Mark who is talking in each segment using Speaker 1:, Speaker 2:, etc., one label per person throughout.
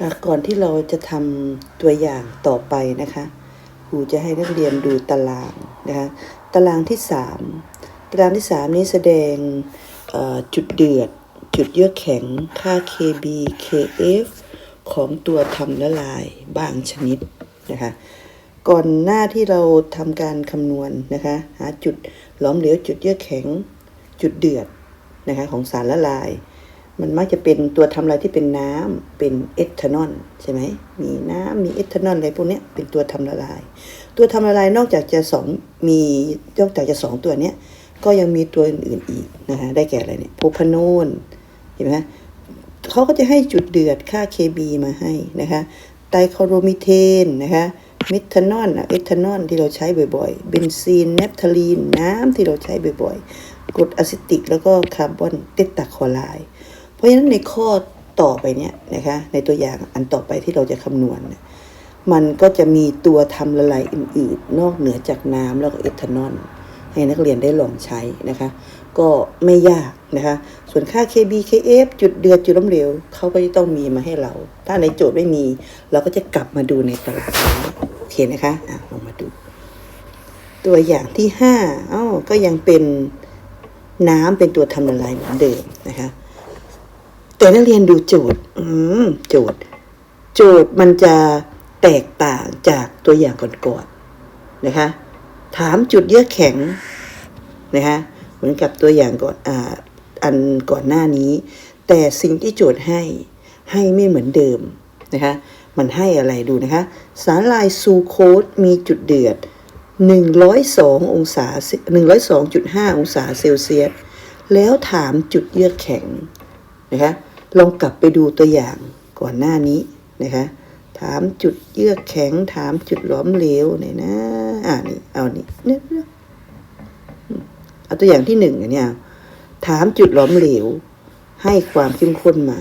Speaker 1: ค่ะก่อนที่เราจะทำตัวอย่างต่อไปนะคะครูจะให้นักเรียนดูตารางนะคะตารางที่สามตารางที่สามนี้แสดงจุดเดือด จุดเยือกแข็งค่า KB KF ของตัวทำละลายบางชนิดนะคะก่อนหน้าที่เราทำการคำนวณนะคะหาจุดหลอมเหลวจุดเยือกแข็งจุดเดือดนะคะของสารละลาย มันมักจะเป็นตัวทำลายที่เป็นน้ำเป็นเอทานอลใช่ไหมมีน้ำมีเอทานอลอะไรพวกนี้เป็นตัวทำละลาย ตัวทำละลายนอกจากจะสองมีนอกจากจะสองตัวเนี้ยก็ยังมีตัวอื่นๆอีกนะคะได้แก่อะไรเนี่ยโพพาโนนเห็นไหมเขาก็จะให้จุดเดือดค่า KB มาให้นะคะไตรคลอโรมิเทนนะคะมิทานอลเอทานอลที่เราใช้บ่อยๆเบนซีนเนปทาลีนน้ำที่เราใช้บ่อยๆกรดอะซิติกแล้วก็คาร์บอนเตตาคอไรด์ ราะฉะนั้นในข้อต่อไปเนี่ยนะคะในตัวอย่างอันต่อไปที่เราจะคำนวณเนี่ยมันก็จะมีตัวทำละลายอื่นๆ นอกเหนือจากน้ำแล้วก็เอทานอลให้นักเรียนได้ลองใช้นะคะ ก็ไม่ยากนะคะ ส่วนค่า KB KF จุดเดือดจุดล้มเหลวเขาก็จะต้องมีมาให้เรา ถ้าในโจทย์ไม่มี เราก็จะกลับมาดูในตารางโอเคนะคะอะลองมาดู ตัวอย่างที่ห้าอ้าวก็ยังเป็นน้ำเป็นตัวทำละลายเหมือนเดิมนะคะ แต่นักเรียนดูโจทย์ อืมโจทย์ โจทย์มันจะแตกต่างจากตัวอย่างก่อนๆนะคะ ถามจุดเยือกแข็งนะคะเหมือนกับตัวอย่างก่อนอ่าอันก่อนหน้านี้ แต่สิ่งที่โจทย์ให้ให้ไม่เหมือนเดิมนะคะ มันให้อะไรดูนะคะ สารลายซูโคสมีจุดเดือด 102 องศา 102.5 องศาเซลเซียส แล้วถามจุดเยือกแข็งนะคะ ลองกลับไปดูตัวอย่างก่อนหน้านี้นะคะ ถามจุดเยือกแข็ง ถามจุดหลอมเหลวเนี่ยนะ อ่านี่ เอานี่เนี่ยเนี่ยเอาตัวอย่างที่หนึ่งเนี่ยถามจุดหลอมเหลว ให้ความเข้มข้นมา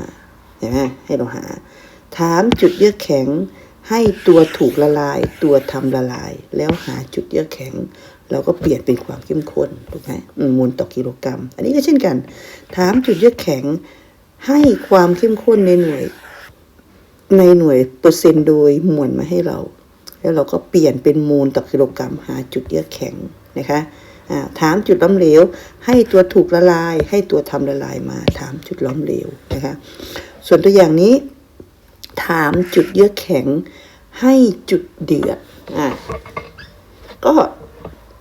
Speaker 1: เห็นไหมให้เราหา ถามจุดเยือกแข็ง ให้ตัวถูกละลาย ตัวทำละลาย แล้วหาจุดเยือกแข็งเราก็เปลี่ยนเป็นความเข้มข้นถูกไหมมมูลต่อกิโลกรัม อันนี้ก็เช่นกัน ถามจุดเยือกแข็ง ให้ความเข้มข้นในหน่วย ในหน่วยเปอร์เซ็นต์โดยมวลมาให้เรา แล้วเราก็เปลี่ยนเป็นมูลต่อกิโลกรัมหาจุดเยือกแข็งนะคะถามจุดล้มเหลว ให้ตัวถูกละลาย ให้ตัวทำละลายมา ถามจุดล้มเหลวนะคะส่วนตัวอย่างนี้ ถามจุดเยือกแข็ง ให้จุดเดือดอ่าก็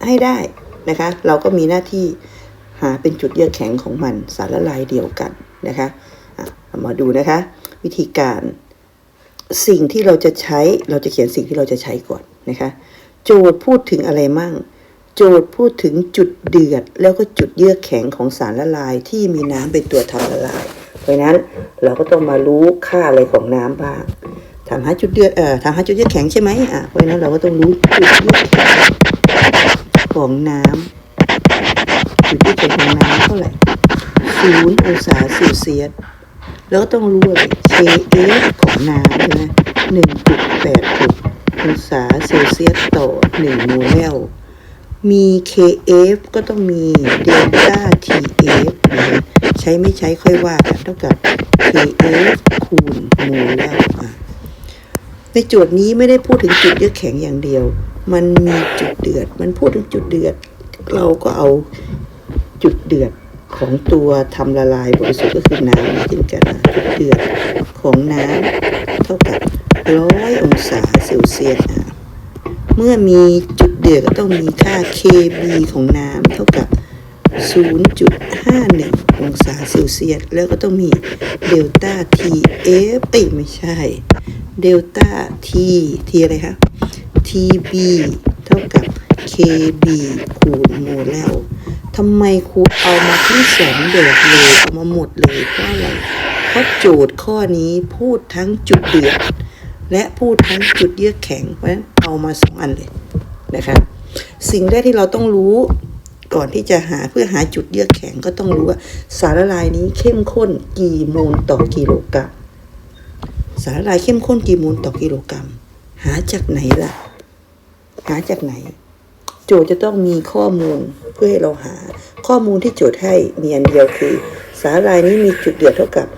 Speaker 1: ให้ได้นะคะ เราก็มีหน้าที่หาเป็นจุดเยือกแข็งของมันสารละลายเดียวกัน นะคะมาดูนะคะ วิธีการสิ่งที่เราจะใช้เราจะเขียนสิ่งที่เราจะใช้ก่อนนะคะ โจทย์พูดถึงอะไรมั่ง โจทย์พูดถึงจุดเดือด แล้วก็จุดเยือกแข็งของสารละลายที่มีน้ำเป็นตัวทำละลาย เพราะนั้นเราก็ต้องมารู้ค่าอะไรของน้ำบ้างถามหาจุดเดือดเอ่อถามหาจุดเยือกแข็งใช่ไหมอะเพราะฉะนั้นเราก็ต้องรู้จุดเยือกแข็งของน้ำจุดเยือกแข็งของน้ำเท่าไหร่ ศูนย์องศาเซลเซียสแล้วก็ต้องรู้อะไร KF ของน้ำใช่ไหมหนึ่งจุดแปดหกองศาเซลเซียสต่อหนึ่งโมเลลมี KF ก็ต้องมีเดลต้า TF นะใช้ไม่ใช้ค่อยว่ากันเท่ากับ KF คูณโมเลลในโจทย์นี้ไม่ได้พูดถึงจุดเยือกแข็งอย่างเดียว มันมีจุดเดือด มันพูดถึงจุดเดือด เราก็เอาจุดเดือด ของตัวทำละลายบริสุทธิ์ก็คือน้ำมาจิ้มกันนะจุดเดือดของน้ำเท่ากับร้อยองศาเซลเซียสอะเมื่อมีจุดเดือดก็ต้องมีค่า KB ของน้ำเท่ากับ 0.51 องศาเซลเซียส แล้วก็ต้องมีเดลต้า TF เอ้ยไม่ใช่ เดลต้า T T อะไรคะ TB เท่ากับ KB คูณโมเลล ทำไมครูเอามาทั้งสองแบบเลยเอามาหมดเลยเพราะอะไรเพราะโจทย์ข้อนี้พูดทั้งจุดเดือดและพูดทั้งจุดเยือกแข็งเพราะฉะนั้นเอามาสองอันเลยนะคะสิ่งแรกที่เราต้องรู้ก่อนที่จะหาเพื่อหาจุดเยือกแข็งก็ต้องรู้ว่า สารละลายนี้เข้มข้นกี่โมลต่อกิโลกรัมสารละลายเข้มข้นกี่โมลต่อกิโลกรัมหาจากไหนล่ะ หาจากไหน โจทย์จะต้องมีข้อมูลเพื่อให้เราหา ข้อมูลที่โจทย์ให้มีอันเดียวคือ สารละลายนี้มีจุดเดือดเท่ากับ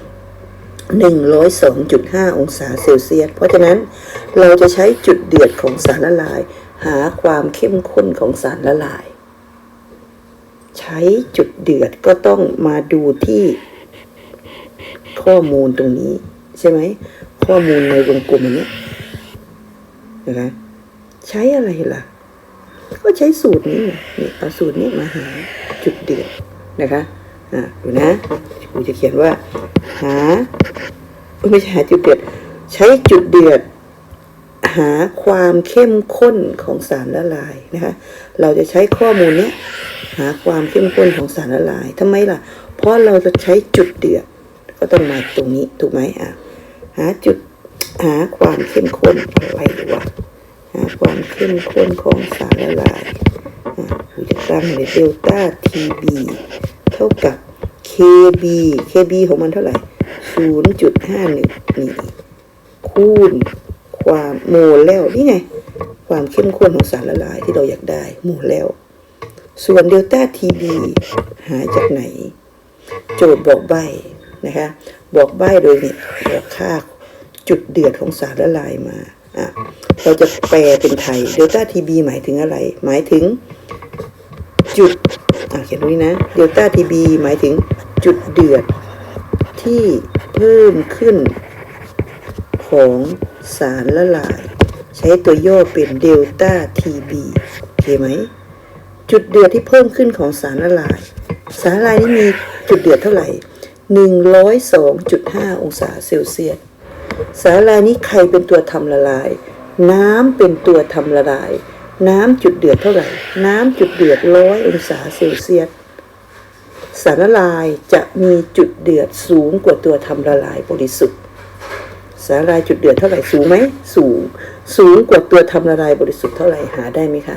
Speaker 1: 102.5 องศาเซลเซียส เพราะฉะนั้นเราจะใช้จุดเดือดของสารละลาย หาความเข้มข้นของสารละลาย ใช้จุดเดือดก็ต้องมาดูที่ ข้อมูลตรงนี้ ใช่ไหม ข้อมูลในวงกลมอันนี้นะคะใช้อะไรล่ะ ก็ใช้สูตรนี้นี่เอาสูตรนี้มาหาจุดเดือดนะคะอ่าดูนะครูจะเขียนว่า หาไม่ใช่หาจุดเดือดใช้จุดเดือดหาความเข้มข้นของสารละลายนะคะเราจะใช้ข้อมูลเนี้ยหาความเข้มข้นของสารละลายทำไมล่ะ เพราะเราจะใช้จุดเดือดก็ต้องมาตรงนี้ถูกไหมอะหาจุดหาความเข้มข้นอะไรวะหา ความเข้มข้นของสารละลายอะเราจะตั้งเลยเดลต้าทีบีเท่ากับ KB KB ของมันเท่าไหร่ 0.51 นี่คูณความโมลแล้วนี่ไง ความเข้มข้นของสารละลายที่เราอยากได้โมลแล้วส่วนเดลต้าทีบีหาจากไหน โจทย์บอกใบนะคะ บอกใบโดยเนี่ยบอกค่าจุดเดือดของสารละลายมา เราจะแปลเป็นไทยเดลต้าทีบีหมายถึงอะไร หมายถึงจุดอะเขียนตรงนี้นะเดลต้าทีบีหมายถึงจุดเดือดที่เพิ่มขึ้นของสารละลาย ใช้ตัวย่อเป็นเดลต้าทีบีโอเคไหม จุดเดือดที่เพิ่มขึ้นของสารละลาย สารละลายนี่มีจุดเดือดเท่าไหร่ 102.5 องศาเซลเซียส สารลายนี้ใครเป็นตัวทำละลาย น้ำเป็นตัวทำละลาย น้ำจุดเดือดเท่าไหร่ น้ำจุดเดือดร้อยองศาเซลเซียสสารละลายจะมีจุดเดือดสูงกว่าตัวทำละลายบริสุทธิ์ สารละลายจุดเดือดเท่าไหร่สูงไหมสูง สูงกว่าตัวทำละลายบริสุทธิ์เท่าไหร่หาได้ไหมคะ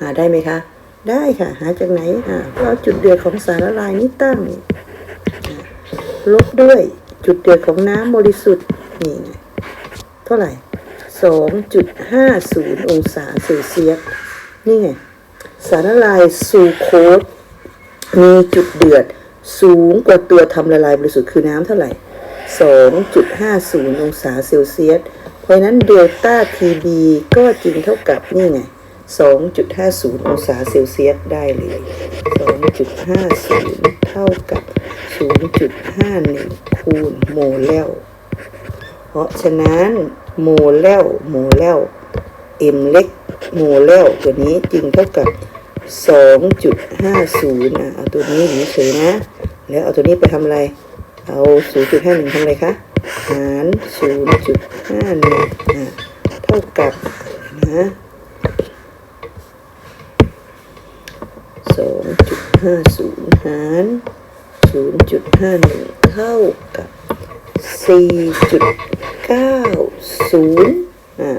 Speaker 1: หาได้ไหมคะ ได้ค่ะ หาจากไหนอ่าเอาจุดเดือดของสารละลายนี้ตั้งลบด้วยจุดเดือดของน้ำบริสุทธิ์ นี่ไงเท่าไหร่สองจุดห้าศูนย์องศาเซลเซียสนี่ไง สารละลายซูโคสมีจุดเดือดสูงกว่าตัวทำละลายบริสุทธิ์คือน้ำเท่าไหร่ 2.50 องศาเซลเซียส เพราะนั้นเดลต้าทีบีก็จึงเท่ากับนี่ไง 2.50 องศาเซลเซียสได้เลย 2.50 เท่ากับ 0.51 คูณโมลล เพราะฉะนั้นโมลแล้วโมลแล้ว m เล็กโมลแล้วตัวนี้จึงเท่ากับ 2.50อะเอาตัวนี้หนีเฉยนะ แล้วเอาตัวนี้ไปทำอะไร เอา 0.51ทำอะไรคะ หาร 0.51อะเท่ากับนะ2.50 หาร 0.51 เท่ากับ 4.90อ่า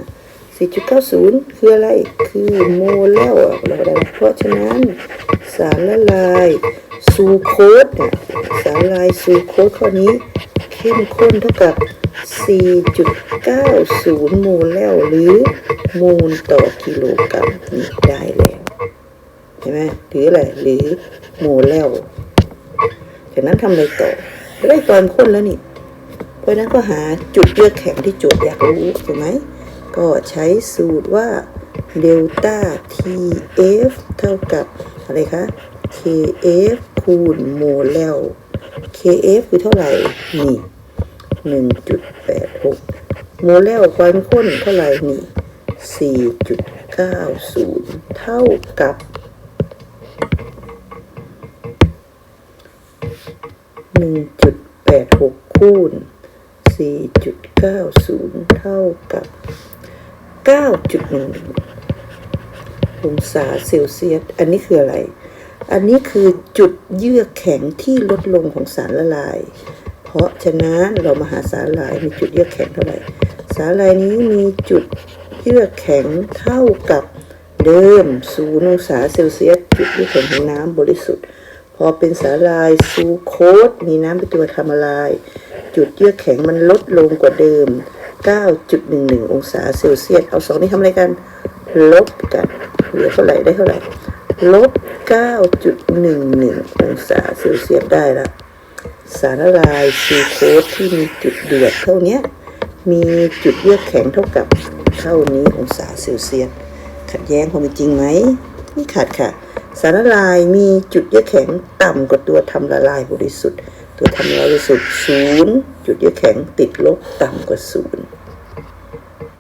Speaker 1: 4.90คืออะไร คือโมลแล้วอะเราได้เพราะฉะนั้นสารละลายซูโคสเนี่ยสารละลายซูโคสข้อนี้ เข้มข้นเท่ากับ 4.90 โมลแล้วหรือโมลต่อกิโลกรัมนี่ได้แล้วใช่ไหมหรืออะไรหรือโมลแล้วจากนั้นทำอะไรต่อได้ความข้นแล้วนี่ เพราะนั้นก็หาจุดเยือกแข็งที่โจทย์อยากรู้ถูกไหมก็ใช้สูตรว่าเดลต้า TF เท่ากับอะไรคะ KF คูณโมเลล KF คือเท่าไหร่ นี่ 1.86 โมลแล้วความข้นเท่าไหร่นี่ 4.90 เท่ากับ 1.86 คูณ 4.90 เท่ากับ 9.1 องศาเซลเซียส อันนี้คืออะไร อันนี้คือจุดเยือกแข็งที่ลดลงของสารละลาย เพราะฉะนั้นเรามาหาสารละลายมีจุดเยือกแข็งเท่าไหร่ สารละลายนี้มีจุดเยือกแข็งเท่ากับเดิม0องศาเซลเซียส จุดเยือกแข็งของน้ำบริสุทธิ์ พอเป็นสารละลายซูโคสมีน้ำเป็นตัวทำละลาย จุดเยือกแข็งมันลดลงกว่าเดิม 9.11 องศาเซลเซียส เอาสองนี้ทำอะไรกัน ลบกัน เหลือเท่าไหร่ได้เท่าไหร่ ลบ 9.11 องศาเซลเซียสได้ละ สารละลายซูโคสที่มีจุดเดือดเท่านี้ มีจุดเยือกแข็งเท่ากับเท่านี้องศาเซลเซียส ขัดแย้งความเป็นจริงไหมนี่ขัดค่ะ สารละลายมีจุดเยือกแข็งต่ำกว่าตัวทำละลายบริสุทธิ์ ตัวทำละลายที่สุดศูนย์จุดเยือแข็งติดลบต่ำกว่าศูนย์